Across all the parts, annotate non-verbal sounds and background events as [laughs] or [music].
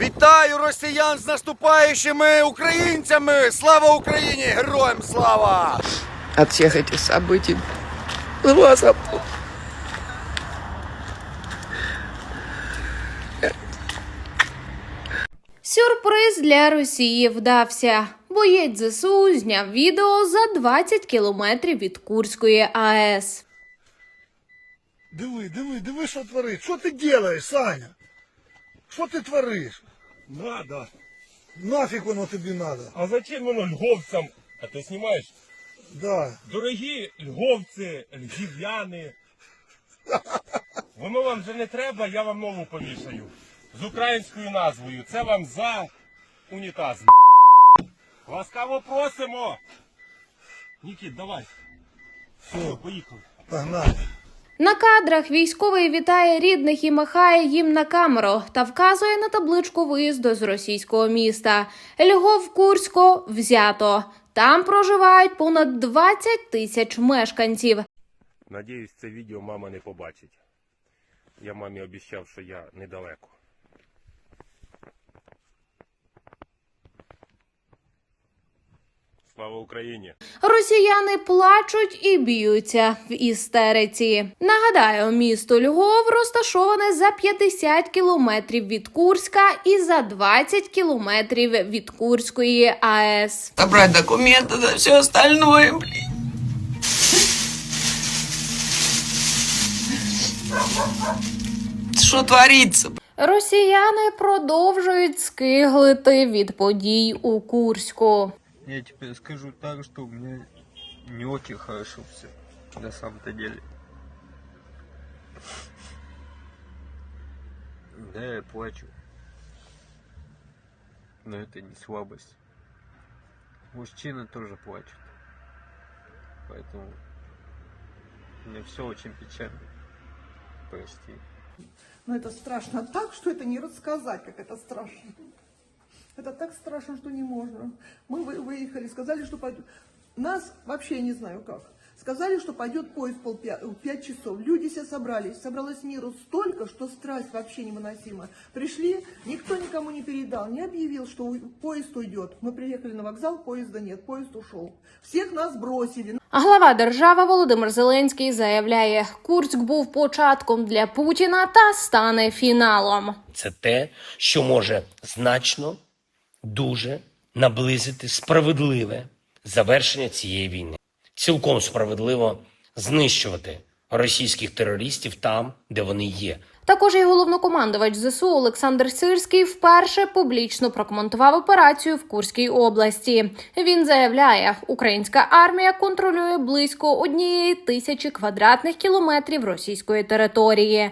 Вітаю росіян з наступаючими українцями! Слава Україні! Героям слава! от всех этих событий. Глаза Сюрприз для Росії вдався. Боєць ЗСУ зняв відео за 20 кілометрів від Курської АЕС. Диви, диви, диви, що творить. Що ти робиш, Саня? Що ти твориш? Надо. Нафіг воно тобі надо? А зачем воно льговцям? А ти знімаєш? Да. Дорогі льговці, львів'яни. Воно вам вже не треба, я вам нову повішаю. З українською назвою. Це вам за унітаз. Ласкаво просимо. Нікіт, давай. Все, поїхали. Погнали. На кадрах військовий вітає рідних і махає їм на камеру та вказує на табличку виїзду з російського міста. Львов Курсько взято. Там проживають понад 20 тисяч мешканців. Надіюсь, це відео мама не побачить. Я мамі обіцяв, що я недалеко. Слава Україні! Росіяни плачуть і б'ються в істериці. Нагадаю, місто Львов розташоване за 50 кілометрів від Курська і за 20 кілометрів від Курської АЕС. собрать документы, да все остальное, блин. Что творится? Росіяни продовжують скиглити від подій у Курську. Я тебе скажу так, что у меня не очень хорошо все на самом-то деле. Да, я плачу. Но это не слабость. Мужчины тоже плачут. Поэтому мне все очень печально. Прости. Но это страшно так, что это не рассказать, как это страшно. Это так страшно, что не можно. Мы вы- выехали, сказали, что пойдет. Нас вообще я не знаю как. Сказали, что пойдет поезд пол пя- в пять часов. Люди все собрались. Собралось миру столько, что страсть вообще невыносима. Пришли, никто никому не передал, не объявил, что у- поезд уйдет. Мы приехали на вокзал, поезда нет, поезд ушел. Всех нас бросили. А Глава держави Володимир Зеленський заявляє, Курськ був початком для Путіна та стане фіналом. це те, що може значно дуже наблизити справедливе завершення цієї війни. Цілком справедливо знищувати російських терористів там, де вони є. Також і головнокомандувач ЗСУ Олександр Сирський вперше публічно прокоментував операцію в Курській області. Він заявляє, українська армія контролює близько однієї тисячі квадратних кілометрів російської території.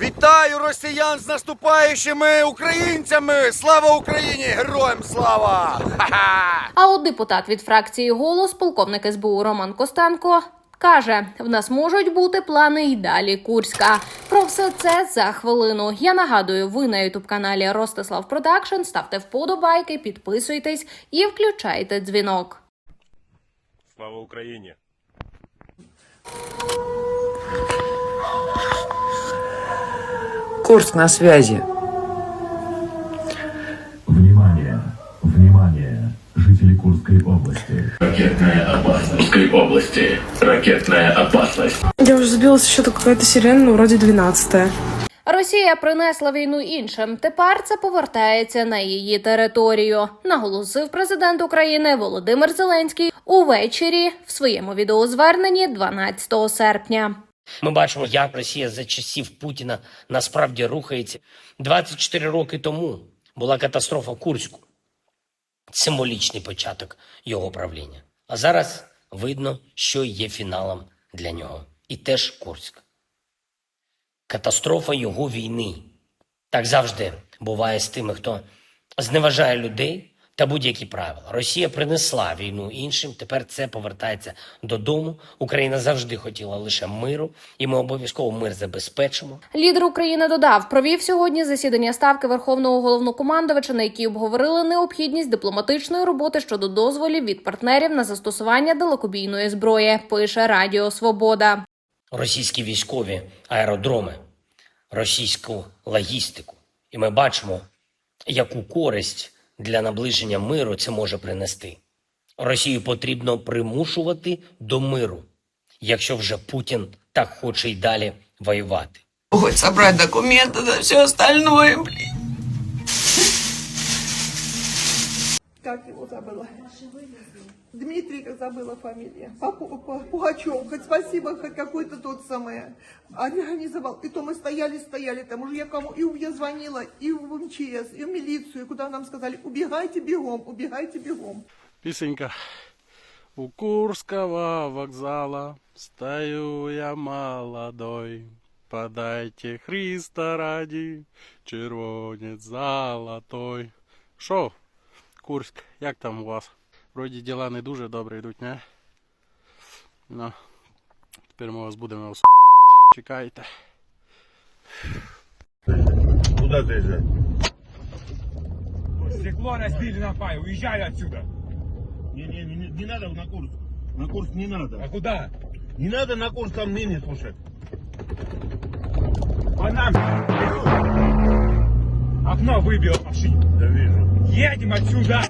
Вітаю росіян з наступаючими українцями! Слава Україні! Героям слава! Ха-ха! А от депутат від фракції Голос, полковник СБУ Роман Костенко. Каже, в нас можуть бути плани й далі Курська. Про все це за хвилину. Я нагадую, ви на ютуб каналі Ростислав Продакшн. Ставте вподобайки, підписуйтесь і включайте дзвінок. Слава Україні! Курск на связи. Внимание! Внимание! Жители Курской области. Ракетная опасность. Курской области. Ракетная опасность. Я уже забилась еще какая-то сирена, ну, вроде 12 Росія принесла війну іншим. Тепер це повертається на її територію. Наголосив президент України Володимир Зеленський увечері в своєму відеозверненні 12 серпня. Ми бачимо, як Росія за часів Путіна насправді рухається. 24 роки тому була катастрофа Курську. Символічний початок його правління. А зараз видно, що є фіналом для нього. І теж Курськ. Катастрофа його війни. Так завжди буває з тими, хто зневажає людей та будь-які правила. Росія принесла війну іншим. Тепер це повертається додому. Україна завжди хотіла лише миру, і ми обов'язково мир забезпечимо. Лідер України додав, провів сьогодні засідання ставки Верховного головнокомандувача, на якій обговорили необхідність дипломатичної роботи щодо дозволів від партнерів на застосування далекобійної зброї. Пише Радіо Свобода. Російські військові аеродроми, російську логістику. І ми бачимо, яку користь для наближення миру це може принести. Росію потрібно примушувати до миру, якщо вже Путін так хоче й далі воювати. Хоть собрать документи та все остальное, блин. Как его забыла? Дмитрий, как забыла фамилия. Пугачев. Хоть спасибо, хоть какой-то тот самый организовал. И то мы стояли, стояли. Там уже я кому и я звонила, и в МЧС, и в милицию, и куда нам сказали, убегайте бегом, убегайте бегом. Песенька. У Курского вокзала стою я молодой. Подайте Христа ради, червонець золотой. Шо, Курськ, як там у вас? Вроді діла не дуже добре йдуть, не? Ну, тепер ми вас будемо ос... Чекайте. Куда ты же? Стекло разбили на пай, уезжали отсюда. Не, не, не, не надо на курс. На курс не надо. А куда? Не надо на курс там мины слушать. По нам. Окно выбил машине. Да вижу. Едем отсюда.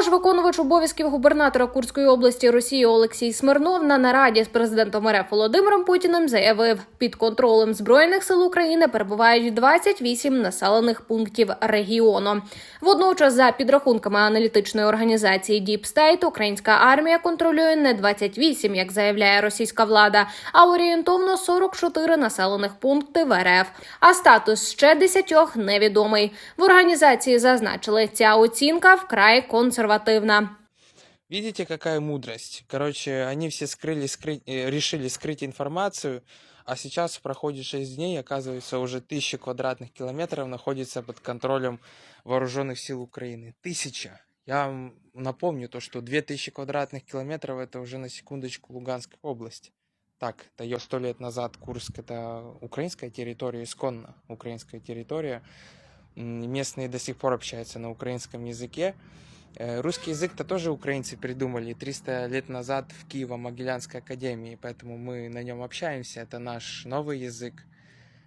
Також виконувач обов'язків губернатора Курської області Росії Олексій Смирнов на нараді з президентом РФ Володимиром Путіним заявив, під контролем збройних сил України перебувають 28 населених пунктів регіону. Водночас, за підрахунками аналітичної організації Deep State, українська армія контролює не 28, як заявляє російська влада, а орієнтовно 44 населених пункти в РФ. А статус ще 10 невідомий. В організації зазначили, ця оцінка вкрай консервативна. Видите, какая мудрость? Короче, они все скрыли, скрыть, э, решили скрыть информацию, а сейчас проходит 6 дней, оказывается, уже тысяча квадратных километров находится под контролем вооруженных сил Украины. Тысяча. Я вам напомню то, что 2000 квадратных километров это уже на секундочку Луганская область. Так, это ее сто лет назад Курск это украинская территория, исконно украинская территория. Местные до сих пор общаются на украинском языке. Э, Русский язык-то тоже украинцы придумали 300 лет назад в Киево-Могилянской академии, поэтому мы на нем общаемся. Это наш новый язык.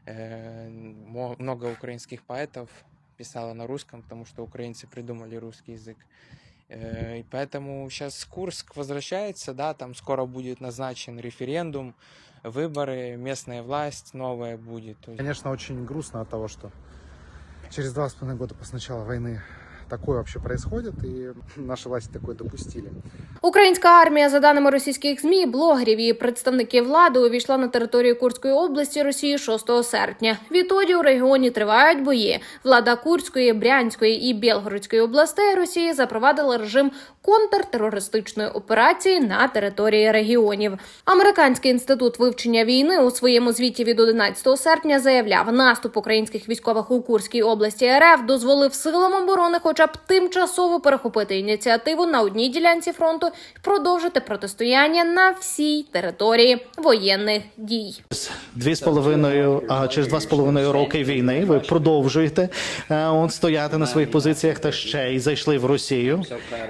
Э, Много украинских поэтов писало на русском, потому что украинцы придумали русский язык. Э, И поэтому сейчас Курск возвращается, да, там скоро будет назначен референдум, выборы, местная власть новая будет. Конечно, очень грустно от того, что через два с половиной года после начала войны такое вообще происходит, и [laughs] наши власти такое допустили. Українська армія, за даними російських змі, блогерів і представників влади, увійшла на територію Курської області Росії 6 серпня. Відтоді у регіоні тривають бої. Влада Курської, Брянської і Білгородської областей Росії запровадила режим контртерористичної операції на території регіонів. Американський інститут вивчення війни у своєму звіті від 11 серпня заявляв, наступ українських військових у Курській області РФ дозволив силам оборони, хоча б тимчасово перехопити ініціативу на одній ділянці фронту і продовжити протистояння на всій території воєнних дій. Дві з половиною, а через два з половиною роки війни ви продовжуєте е, от стояти на своїх позиціях та ще й зайшли в Росію.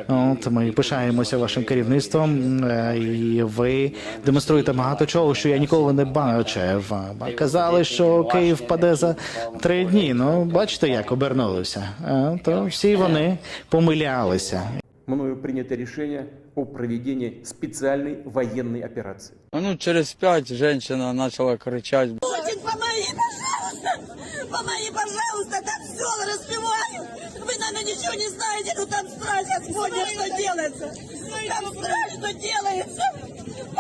От ми пишаємося вашим керівництвом, е, і ви демонструєте багато чого, що я ніколи не бачив. Казали, що Київ паде за три дні. Ну бачите, як обернулося. Е, То всі вони помилялися. мною принято решение о проведении специальной военной операции. Ну, через пять женщина начала кричать. Путин, помоги, пожалуйста! Помоги, пожалуйста! Там все распевают! Вы, наверное, ничего не знаете, но там Господня, что делается! Там что делается!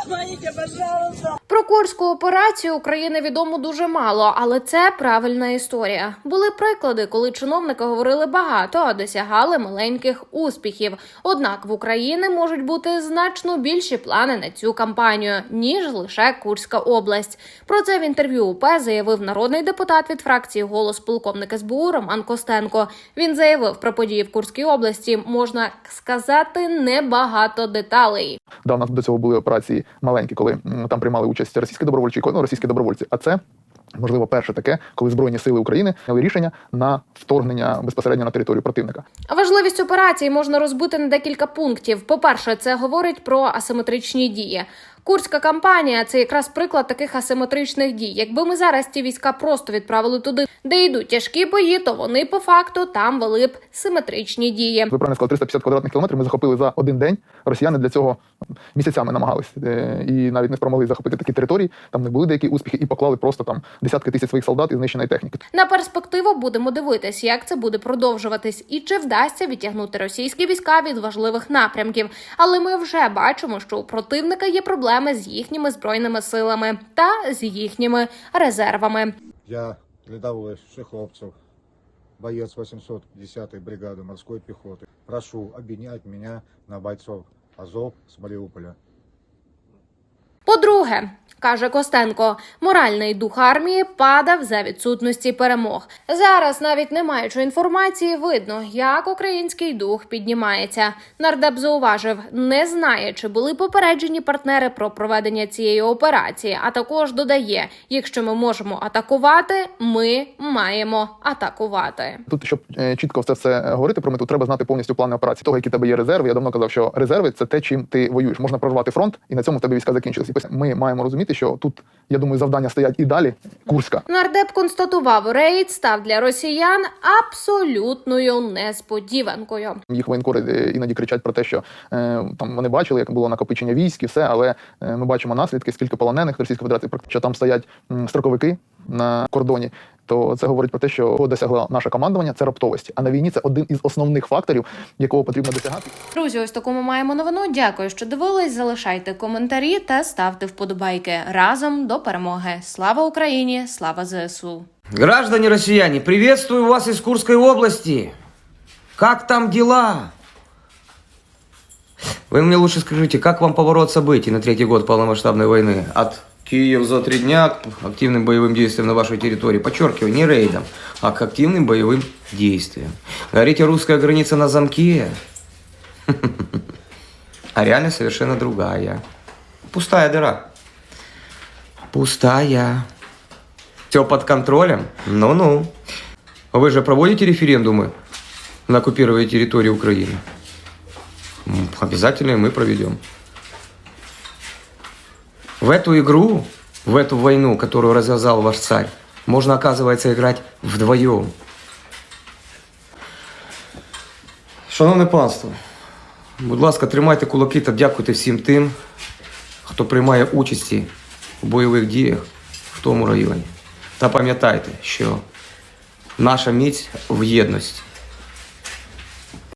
Помогите, пожалуйста! Про курську операцію України відомо дуже мало, але це правильна історія. Були приклади, коли чиновники говорили багато, а досягали маленьких успіхів. Однак в Україні можуть бути значно більші плани на цю кампанію ніж лише Курська область. Про це в інтерв'ю УП заявив народний депутат від фракції голос полковник СБУ Роман Костенко. Він заявив про події в Курській області можна сказати небагато деталей. Да, у нас до цього були операції маленькі, коли там приймали участь російські добровольчі, ну, російські добровольці. А це можливо перше таке, коли збройні сили України мали рішення на вторгнення безпосередньо на територію противника. Важливість операції можна розбити на декілька пунктів. По-перше, це говорить про асиметричні дії. Курська кампанія це якраз приклад таких асиметричних дій. Якби ми зараз ті війська просто відправили туди, де йдуть тяжкі бої, то вони по факту там вели б симетричні дії. Ви правильно сказали, 350 квадратних кілометрів ми захопили за один день. Росіяни для цього місяцями намагались Е, і навіть не спромогли захопити такі території. Там не були деякі успіхи, і поклали просто там десятки тисяч своїх солдат і знищеної техніки. На перспективу будемо дивитись, як це буде продовжуватись, і чи вдасться відтягнути російські війська від важливих напрямків. Але ми вже бачимо, що у противника є проблеми з їхніми збройними силами та з їхніми резервами. Я рядовой Шиховцев, боец 810-й бригады морской пехоты. Прошу обміняти меня на бойцов Азов с Мариуполя. По-друге, каже Костенко, моральний дух армії падав за відсутності перемог. Зараз, навіть не маючи інформації, видно, як український дух піднімається. Нардеп зауважив, не знає, чи були попереджені партнери про проведення цієї операції. А також додає: якщо ми можемо атакувати, ми маємо атакувати. Тут, щоб е, чітко це говорити про мету, треба знати повністю плани операції. Того, які тебе є резерви. Я давно казав, що резерви це те, чим ти воюєш. Можна прорвати фронт, і на цьому в тебе війська закінчились. І Ми маємо розуміти, що тут, я думаю, завдання стоять і далі. Курська. Нардеп констатував, рейд став для росіян абсолютною несподіванкою. Їх воєнкори е, іноді кричать про те, що е, там вони бачили, як було накопичення військ і все, але е, ми бачимо наслідки, скільки полонених Російської Федерації, що там стоять строковики на кордоні То це говорить про те, що чого досягло наше командування це раптовості. А на війні це один із основних факторів, якого потрібно досягати. Друзі, ось таку ми маємо новину. Дякую, що дивились. Залишайте коментарі та ставте вподобайки. Разом до перемоги. Слава Україні! Слава ЗСУ! Граждане россияне, приветствую вас из Курской области. Как там дела? Вы мне лучше скажите, как вам поворот событий на третий год полномасштабной войны? От Киев за три дня к активным боевым действиям на вашей территории. Подчеркиваю, не рейдом, а к активным боевым действиям. Говорите, русская граница на замке? [laughs] А реальность совершенно другая. Пустая дыра. Пустая. Все под контролем? Ну-ну. Вы же проводите референдумы на оккупированной территории Украины? Обязательно мы проведем. В эту игру, в эту войну, которую развязал ваш царь, можно, оказывается, играть вдвоем. Шановне панство, будь ласка, тримайте кулаки та дякуйте всім тим, хто приймає участі у бойових діях в тому районі. Та пам'ятайте, що наша міць в єдності.